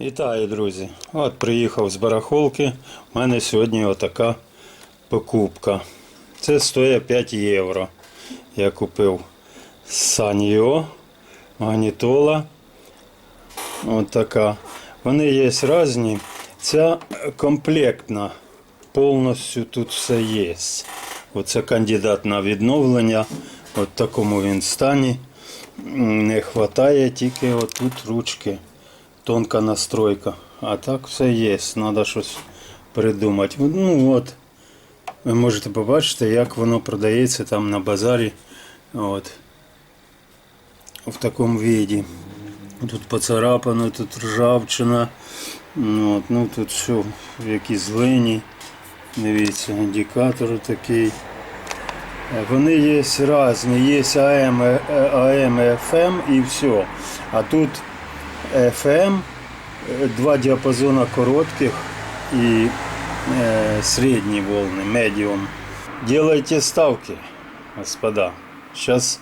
Вітаю, друзі! От приїхав з барахолки. У мене сьогодні отака покупка. Це стоїть 5 євро. Я купив Саньо, магнітола. От така. Вони є різні. Ця комплектна. Повністю тут все є. Оце кандидат на відновлення. От такому він стані. Не вистачає тільки отут ручки тонка настройка. А так все є, треба щось придумати. Ну от, ви можете побачити, як воно продається там на базарі. От. В такому віді. Тут поцарапано, тут ржавчина. Ну, от, ну тут все в якійсь глині. Дивіться, індикатор такий. Вони є різні, є АМ, е, АМ, FM і все. А тут FM, два діапазони коротких і е, середні волни, медіум. Делайте ставки, господа. Зараз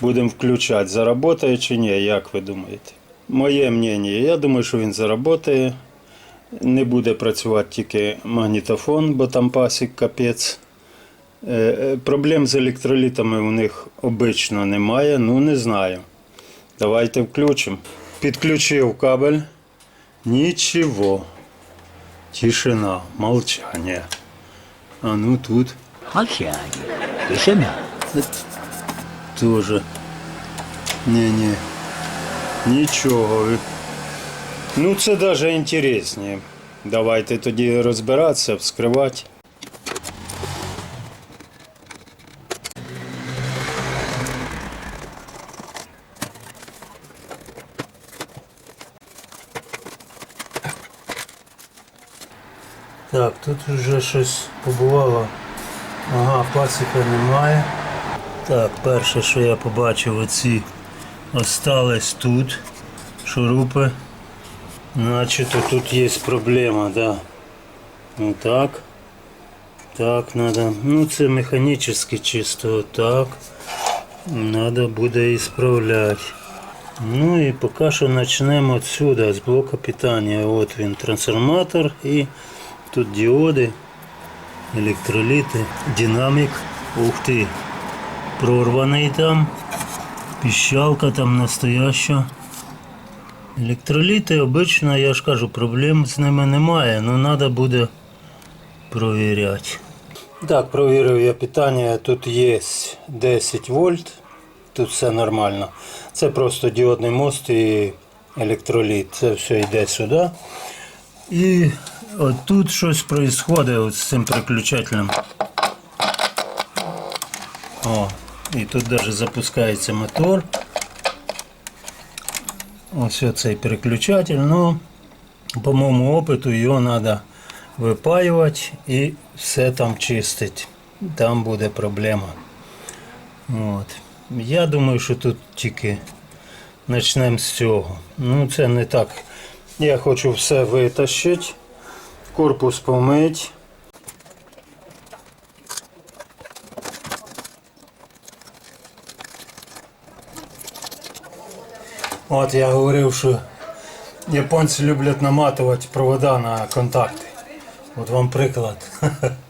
будемо включати, заработає чи ні, як ви думаєте? Моє мнення, я думаю, що він заработає. Не буде працювати тільки магнітофон, бо там пасік капець. Е, е, Проблем з електролітами у них обично немає, ну не знаю. Давайте включимо. Підключив кабель. Нічого. Тишина, молчання. А ну тут Молчание. Тишина. теж. Ні-ні. Нічого. Ну це навіть інтересніше. Давайте тоді розбиратися, вскривати. Щось побувало. Ага, пасіка немає. Так, перше, що я побачив, оці остались тут. Шурупи. Значить, тут є проблема, да. Ну так. Так, надо. Ну це механічно чисто так. Надо буде ісправляти. Ну і поки що почнемо відсюди, з блока питання. От він трансформатор і тут діоди, електроліти, динамік. Ух ти! Прорваний там. Піщалка там настояща. Електроліти обично, я ж кажу, проблем з ними немає, але треба буде провіряти. Так, провірив я питання. Тут є 10 вольт. Тут все нормально. Це просто діодний мост і електроліт. Це все йде сюди. І от тут щось відбувається з цим переключателем. О, і тут навіть запускається мотор. Ось цей переключатель. Ну, по моєму опиту його треба випаювати і все там чистити. Там буде проблема. От. Я думаю, що тут тільки почнемо з цього. Ну, це не так. Я хочу все витащити, корпус помить. От я говорив, що японці люблять наматувати провода на контакти. От вам приклад.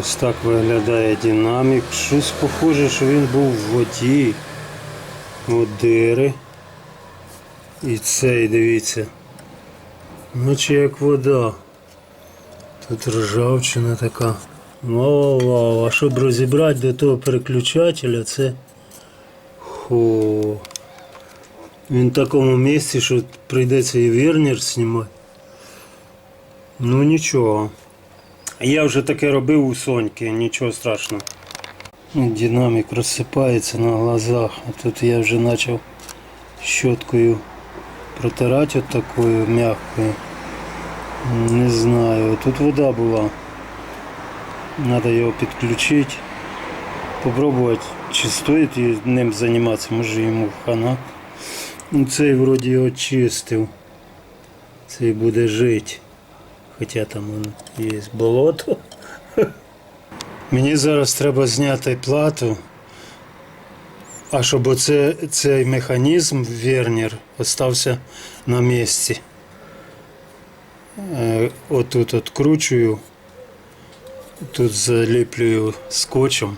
Ось так виглядає динамік. Щось похоже, що він був в воді. От дири. І цей, дивіться. Наче як вода. Тут ржавчина така. Вау, вау, а щоб розібрати до того переключателя, це. Хо. Він в такому місці, що прийдеться і вернір знімати. Ну нічого. Я вже таке робив у Соньки, нічого страшного. Ну, Динамік розсипається на глазах, а тут я вже почав щоткою протирати от такою м'якою. Не знаю, тут вода була. Треба його підключити. Попробувати, чи стоїть ним займатися, може йому хана. Ну, цей вроді його чистив. Цей буде жити. Хоча там є болото. Мені зараз треба зняти плату. А щоб оце, цей механізм вернір остався на місці. Е, Отут откручую, тут заліплюю скотчем,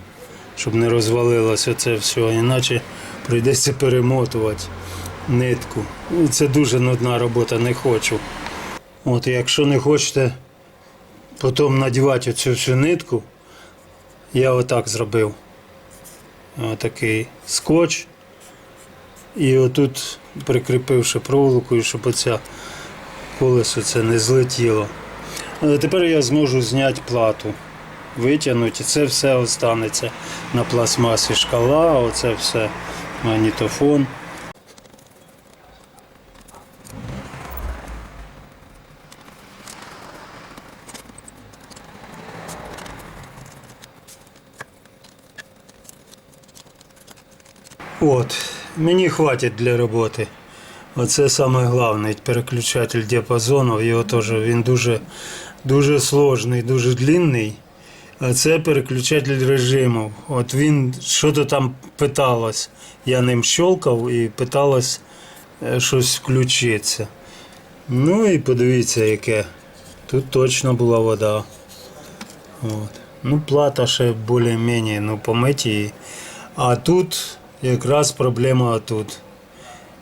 щоб не розвалилося оце все, іначе прийдеться перемотувати нитку. Це дуже нудна робота, не хочу. От якщо не хочете потім надівати оцю всю нитку, я отак зробив. Отакий скотч. І отут прикріпивши проволокою, щоб оця колесо це не злетіло. Але тепер я зможу зняти плату, витягнути, і це все останеться на пластмасі шкала, оце все магнітофон. От, мені хватить для роботи. Оце саме головне, переключатель діапазону, його теж він дуже, дуже сложний, дуже длинний. А це переключатель режимів. От він що-то там питалось. Я ним щелкав і питалось е, щось включитися. Ну і подивіться, яке. Тут точно була вода. От. Ну, плата ще більш-менш ну, помиті її. А тут якраз проблема тут.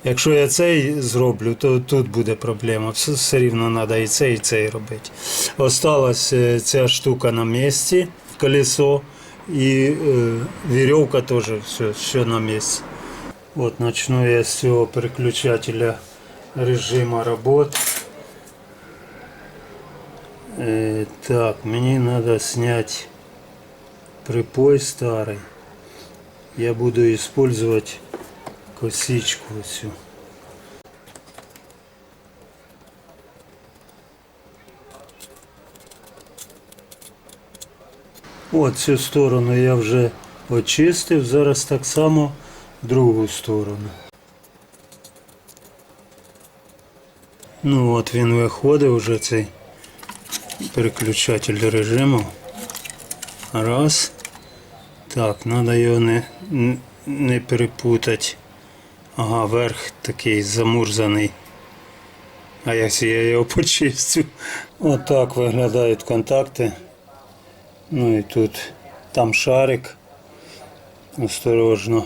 Якщо я цей зроблю, то тут буде проблема. Все, все рівно треба і цей, і цей робити. Осталась е, ця штука на місці, колесо, і е, вірьовка теж все, все на місці. От почну я з цього переключателя режиму роботи. Е, так, мені треба зняти припой старий. Я буду использовать косичку цю. От цю сторону я вже очистив, зараз так само другу сторону. Ну от він виходить вже цей переключатель режиму. Раз. Так, треба його не, не перепутати. Ага, верх такий замурзаний. А якщо я його почистю. Отак виглядають контакти. Ну і тут там шарик. Осторожно.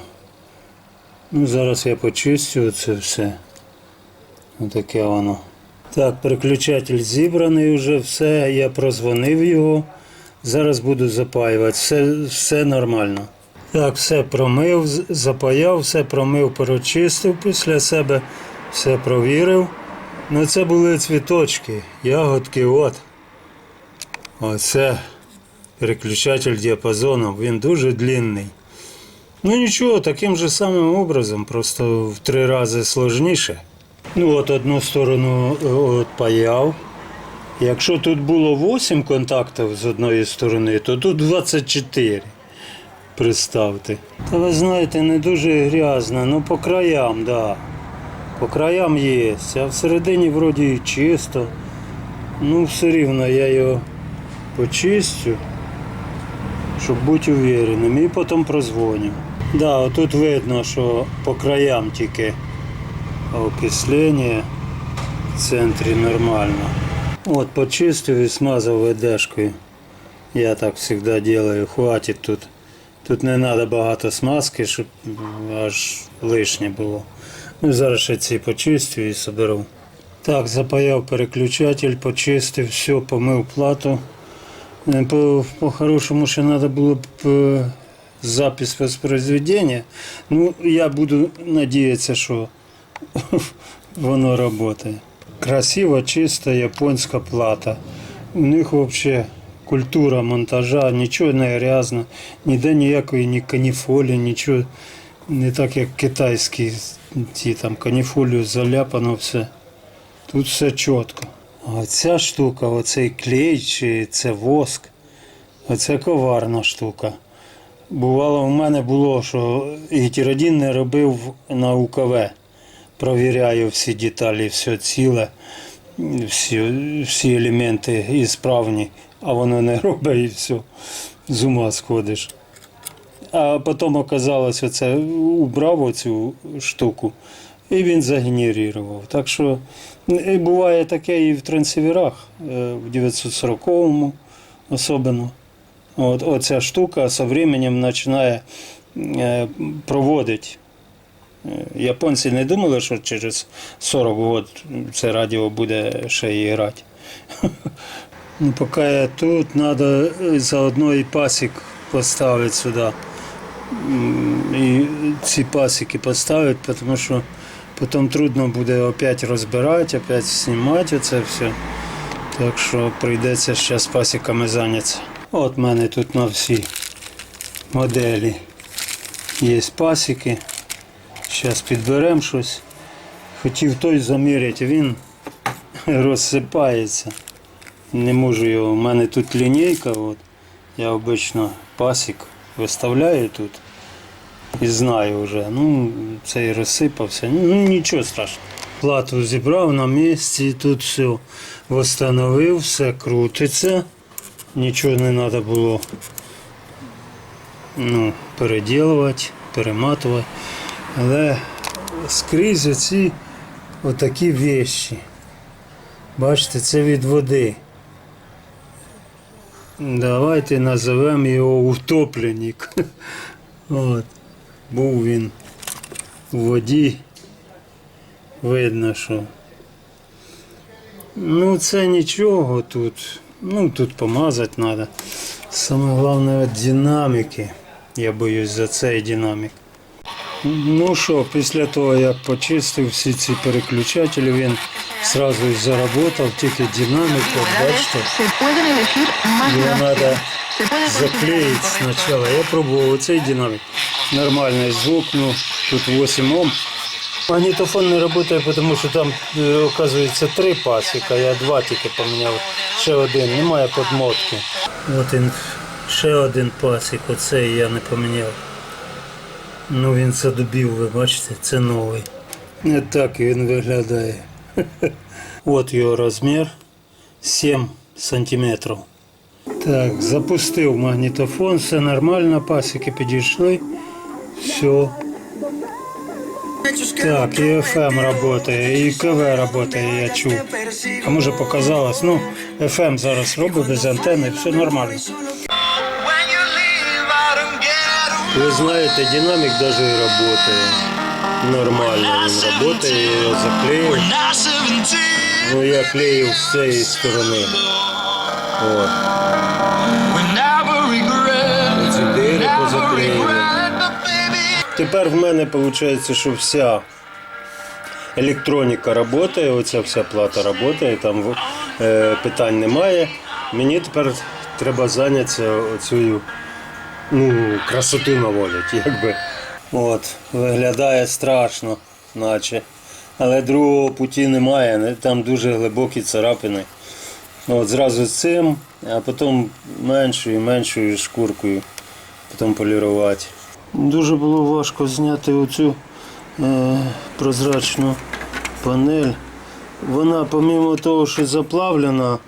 Ну, зараз я почистю це все. Отаке воно. Так, переключатель зібраний вже, все, я прозвонив його. Зараз буду запаювати. Все, все нормально. Так, все промив, запаяв, все промив, перечистив після себе, все провірив. Ну це були цвіточки, ягодки, от. Оце переключатель діапазону, він дуже длинний. Ну нічого, таким же самим образом, просто в три рази сложніше. Ну от одну сторону е, от паяв. Якщо тут було 8 контактів з одної сторони, то тут 24. Представте. Та ви знаєте, не дуже грязно, ну по краям, так. Да. По краям є, а всередині вроді і чисто. Ну, все рівно я його почистю, щоб бути увереним. І потім прозвоню. Да, отут видно, що по краям тільки окислення в центрі нормально. От почистив і смазав ведешкою. Я так завжди делаю, хватить тут. Тут не треба багато смазки, щоб аж лишнє було. Ну, зараз ще ці почистю і соберу. Так, запаяв переключатель, почистив, все, помив плату. Е, По- По-хорошому ще треба було б е, запис воспроизведення. Ну, я буду надіятися, що воно працює. Красива, чиста японська плата. У них взагалі культура монтажа, нічого не грязно, ніде ніякої ні каніфолі, нічого не так, як китайські ті там каніфолію заляпано все. Тут все чітко. А ця штука, оцей клей чи це воск, Оце коварна штука. Бувало, у мене було, що гітіродін не робив на УКВ. Провіряю всі деталі, все ціле, всі, всі елементи і справні, а воно не робить і все. З ума сходиш. А потім оказалось, оце убрав оцю штуку, і він загенерував. Так що е, буває таке і в трансіверах, е, в 940-му особливо. От, оця штука з часом починає е, проводити. Японці не думали, що через 40 років це радіо буде ще і грати. Ну, поки я тут, треба заодно і пасік поставити сюди. І ці пасіки поставити, тому що потім трудно буде опять розбирати, опять знімати це все. Так що прийдеться ще з пасіками зайнятися. От в мене тут на всі моделі є пасіки. Зараз підберемо щось. Хотів той заміряти, він розсипається. Не можу його. У мене тут лінійка, от. я обично пасік виставляю тут і знаю вже. Ну, цей розсипався. Ну нічого страшного. Плату зібрав на місці, тут все встановив, все крутиться. Нічого не треба було ну, переділувати, перематувати. Але скрізь оці отакі вещі. Бачите, це від води. Давайте назовемо його утопленник. От. Був він у воді. Видно, що. Ну, це нічого тут. Ну, тут помазати треба. Саме головне от динаміки. Я боюсь за цей динамік. Ну що, після того, як почистив всі ці переключателі, він одразу заработав, тільки динамік, от бачите. Його треба заклеїти спочатку. Я пробував оцей динамік. Нормальний звук, ну тут 8 Ом. Магнітофон не працює, тому що там, е, оказується, три пасіка, я два тільки поміняв. Ще один, немає подмотки. От він, ще один пасік, оцей я не поміняв. Ну він задубів, ви бачите, це новий. Не так він виглядає. От його розмір 7 сантиметрів. Так, запустив магнітофон, все нормально, пасіки підійшли. Все. Так, і FM працює, і КВ працює, я чув. А може показалось, ну, FM зараз робить без антени, все нормально. Ви знаєте, динамік навіть і працює. Нормально він працює, я його заклеїв. Ну я клеїв з цієї сторони. От. Ці дири позаклеїли. Тепер в мене виходить, що вся електроніка працює, оця вся плата працює, там е, питань немає. Мені тепер треба зайнятися оцею ну, красоту наводити, якби. От, виглядає страшно, наче. Але другого путі немає, там дуже глибокі царапини. От зразу цим, а потім меншою, меншою шкуркою, потім полірувати. Дуже було важко зняти оцю е, прозрачну панель. Вона, помимо того, що заплавлена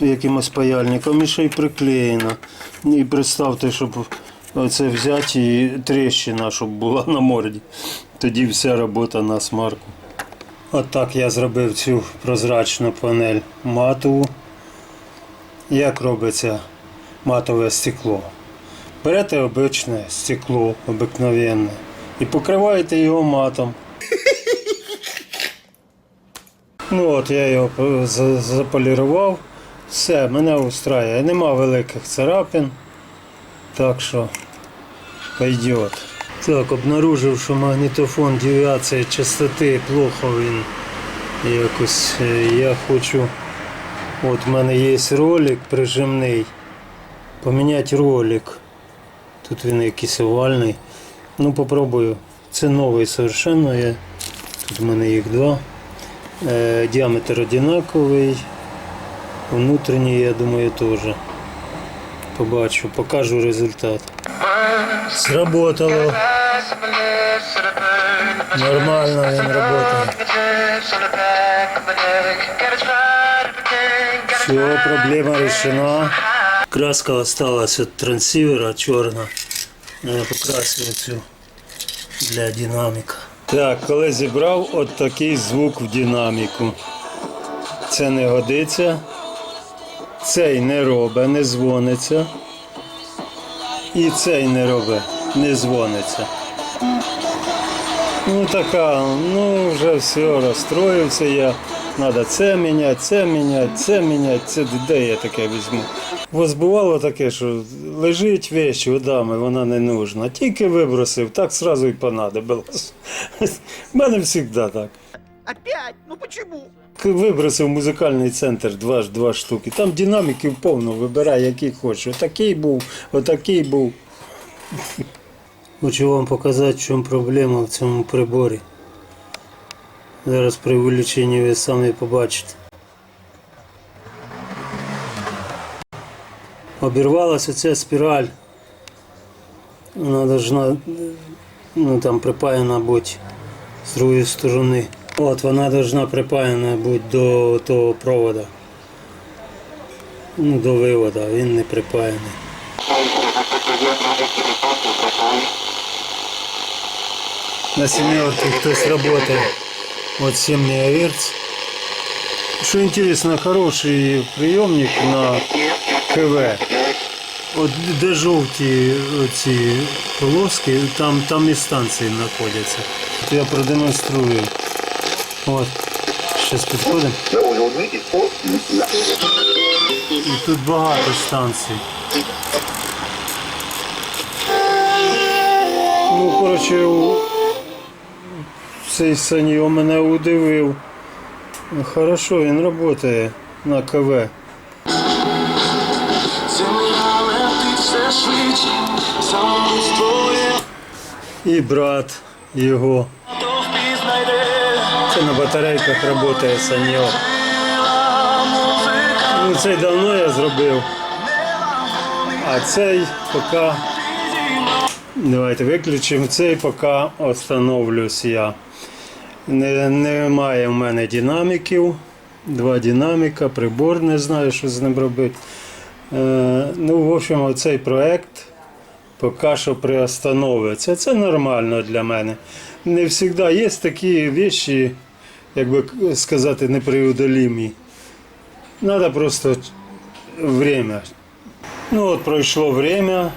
якимось паяльником, і ще й приклеєна. І представте, щоб оце взяти і тріщина, щоб була на морді. Тоді вся робота на смарку. Отак я зробив цю прозрачну панель матову. Як робиться матове стекло? Берете обичне стекло обикновенне і покриваєте його матом. Ну от я його за- заполірував. Все, мене устраює. Нема великих царапин. Так що пойдет. Так, обнаружив, що магнітофон девіація частоти плохо він якось. е, Я хочу. От в мене є ролик прижимний. Поміняти ролик. Тут він якийсь овальний. Ну попробую. Це новий совершенно. Я... Тут в мене їх два. Е, діаметр одинаковий. Внутрішній, я думаю, теж. побачу, покажу результат. Сработало. Нормально він працює. Все, проблема решена. Краска осталась від трансивера чорна. Я покрасив цю для динаміка. Так, коли зібрав от такий звук в динаміку. Це не годиться. Цей не робить, не дзвониться. І цей не робить, не дзвониться. Ну така, ну вже все, розстроївся я. Надо це міняти, це міняти, це міняти, це де я таке візьму. Ось бувало таке, що лежить вещь у дами, вона не нужна. Тільки вибросив, так сразу і понадобилось. У мене завжди так. Опять? Ну почему? Вибросив музикальний центр два, два штуки. Там динаміків повно, вибирай, який хочеш. Отакий був, отакий був. Хочу вам показати, в чому проблема в цьому приборі. Зараз при виліченні ви самі побачите. Обірвалася ця спіраль. Вона должна ну, там припаяна бути з другої сторони. От вона должна припаяна бути до того провода. Ну, до виводу, він не припаяний. На семерке хтось працює. От 7 МГц. Що інтересно, хороший прийомник на КВ. От де жовті ці полоски, там, там і станції знаходяться. От я продемонструю. От. Зараз підходимо. І тут багато станцій. Ну, коротше, цей Саньо мене удивив. Хорошо, він працює на КВ. І брат його. Це на батарейках працює Саньо. музика. Ну, цей давно я зробив. А цей поки. Давайте виключимо. Цей поки остановлюсь я. Не, немає в мене динаміків. Два динаміка, прибор, не знаю, що з ним робити. Е, ну, в общем, оцей проект поки що приостановиться. Це нормально для мене. Не завжди є такі речі, як би сказати, непреодолімі. Треба просто время. Ну от пройшло время.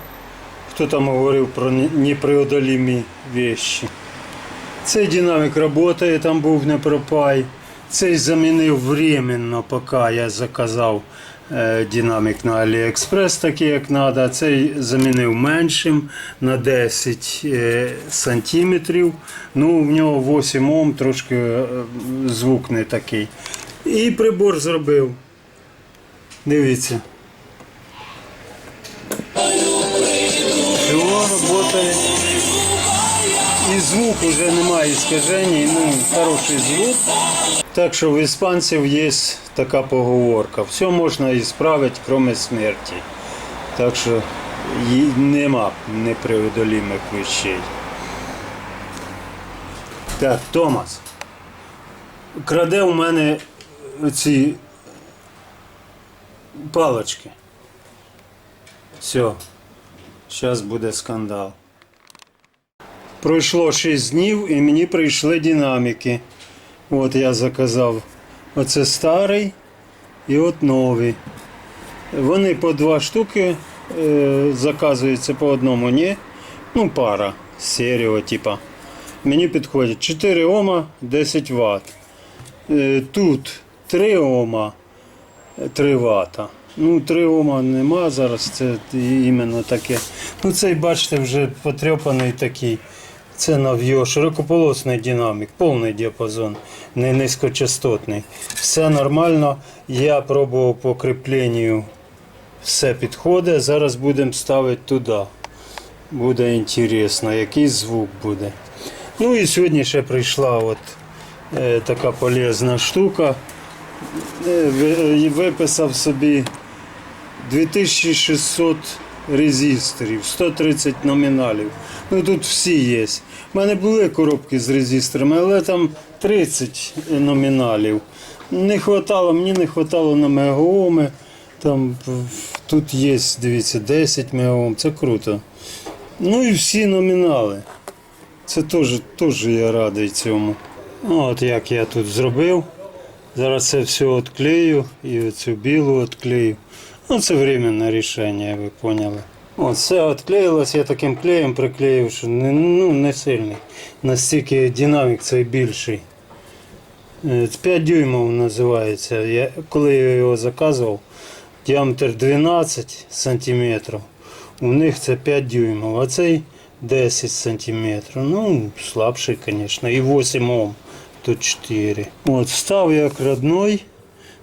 Хто там говорив про не- непреодолімі вещи. Цей динамік працює, там був не пропай. Цей замінив временно, поки я заказав динамік на AliExpress, такий як треба. Цей замінив меншим на 10 е, сантиметрів. Ну, в нього 8 Ом, трошки е, звук не такий. І прибор зробив. Дивіться. Все, працює. І звук вже немає іскажень, ну, хороший звук. Так що в іспанців є така поговорка. Все можна ісправити, крім смерті. Так що нема непреодолімих вещей. Так, Томас. Краде у мене ці палочки. Все. Зараз буде скандал. Пройшло 6 днів і мені прийшли динаміки. От я заказав. Оце старий і от новий. Вони по два штуки е, заказуються по одному, ні. Ну, пара серіо, типа. Мені підходять 4 Ома, 10 Вт. Е, тут 3 Ома, 3 Вт. Ну, 3 Ома нема зараз, це іменно таке. Ну, цей, бачите, вже потрьопаний такий. Це нав'йо, широкополосний динамік, повний діапазон, не низькочастотний. Все нормально. Я пробував по кріпленню, все підходить. Зараз будемо ставити туди. Буде інтересно, який звук буде. Ну і сьогодні ще прийшла от, е, така полезна штука. Е, е, Виписав собі 2600 резисторів, 130 номіналів. Ну тут всі є. У мене були коробки з резисторами, але там 30 номіналів. Не хватало, мені не хватало на мегаоми. Там тут є, дивіться, 10 мегаом, це круто. Ну і всі номінали. Це теж, теж я радий цьому. Ну, От як я тут зробив. Зараз це все відклею і оцю білу відклею. Ну, це временне рішення, ви поняли. От, все відклеїлось, я таким клеєм приклеїв, що не, ну, не сильний. Настільки динамік цей більший. Е, 5 дюймів називається. Я, коли я його заказував, діаметр 12 сантиметрів. У них це 5 дюймів, а цей 10 сантиметрів. Ну, слабший, звісно. І 8 Ом. Тут 4. От, став як родной,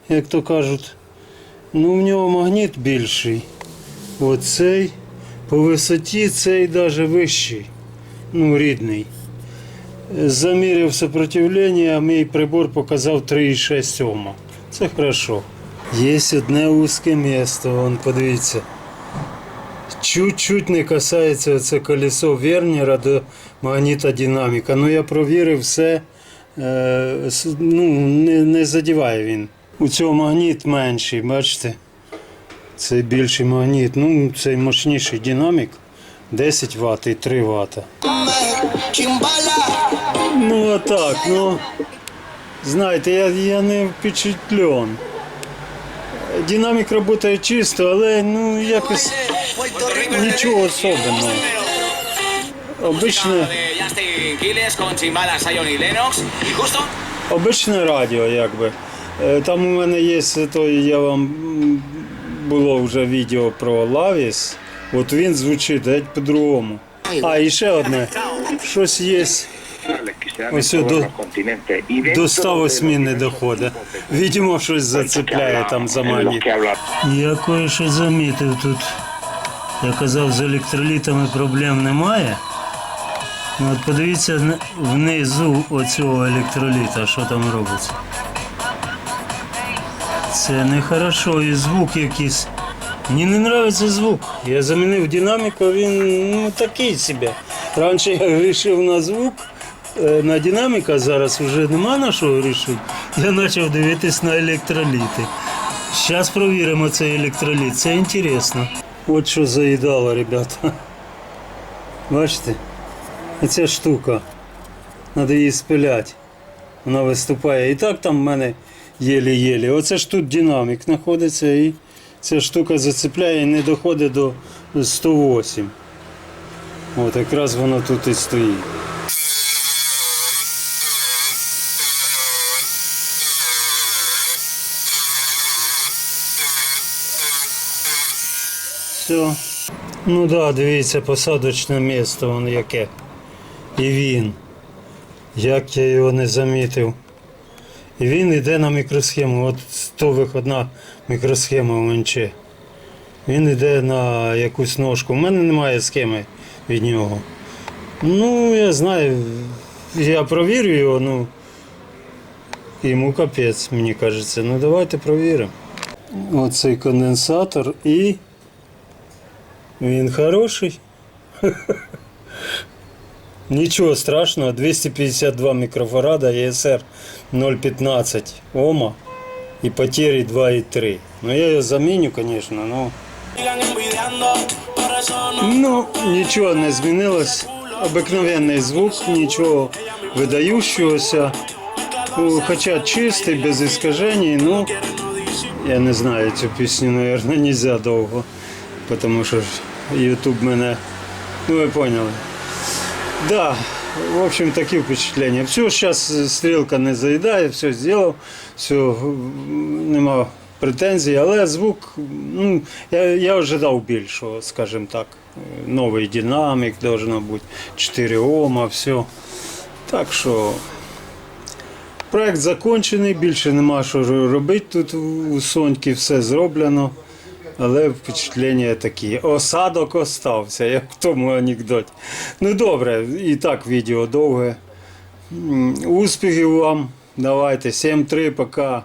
як то кажуть. Ну, в нього магніт більший. Оцей. По висоті цей навіть вищий. Ну, рідний. Заміряв сопротивлення, а мій прибор показав 3,6 Ома. Це хорошо. Є одне вузьке місце, вон подивіться. Чуть-чуть не касається це колесо Вернера до магнітодинаміка. Ну я провірив все. Е, ну, не, не задіває він. У цього магніт менший, бачите? Це більший магніт. Ну, цей мощніший динамік 10 Вт і 3 Вт. Ну а так, ну. Знаєте, я, я не впечатлен. Динамік працює чисто, але ну якось нічого особенного. Обичне, обичне радіо, якби. Е, Там у мене є той, я вам було вже відео про Лавіс. От він звучить геть по-другому. А, і ще одне. Щось є. Ось до, до 108 не доходить. Відомо, щось зацепляє там за магніт. Я кое-що замітив тут. Я казав, з електролітами проблем немає. Ну, От подивіться внизу оцього електроліта, що там робиться. Це нехорошо, і звук якийсь. Мені не подобається звук. Я замінив динаміку, він ну, такий собі. Раніше я вирішив на звук, е, на динаміка, зараз вже нема на що вирішити. Я почав дивитись на електроліти. Зараз провіримо цей електроліт. Це інтересно. От що заїдало, ребята. Бачите? Оця штука. Треба її спиляти. Вона виступає. І так там в мене єлі-єлі. Оце ж тут динамік знаходиться і ця штука зацепляє і не доходить до 108. От якраз воно тут і стоїть. Все. Ну да, дивіться, посадочне місце, воно яке. І він. Як я його не замітив. І він йде на мікросхему. От то виходна мікросхема УНЧ. Він йде на якусь ножку. У мене немає схеми від нього. Ну, я знаю, я провірю його, ну йому капець, мені кажеться. Ну давайте провіримо. Оцей конденсатор і він хороший. Нічого страшного, 252 мікрофарада, ЄСР 0,15 Ома і потері 2,3. Ну я його заміню, звісно, ну. Ну, нічого не змінилось. Обикновенний звук, нічого видающогося. Ну, Хоча чистий, без іскажень, ну я не знаю, цю пісню, мабуть, не можна довго. Тому що Ютуб мене. Ну ви поняли. Да, в общем, такі впечатлення. Все, зараз стрілка не заїдає, все зробив, все, нема претензій, але звук, ну, я, я ожидав більшого, скажімо так. Новий динамік должно бути, 4 Ома, все. Так що проект закончений, більше нема що робити тут у Соньки, все зроблено. Але впечатлення такі. Осадок остався, як в тому анекдоті. Ну добре, і так відео довге. Успіхів вам. Давайте. 7-3, пока.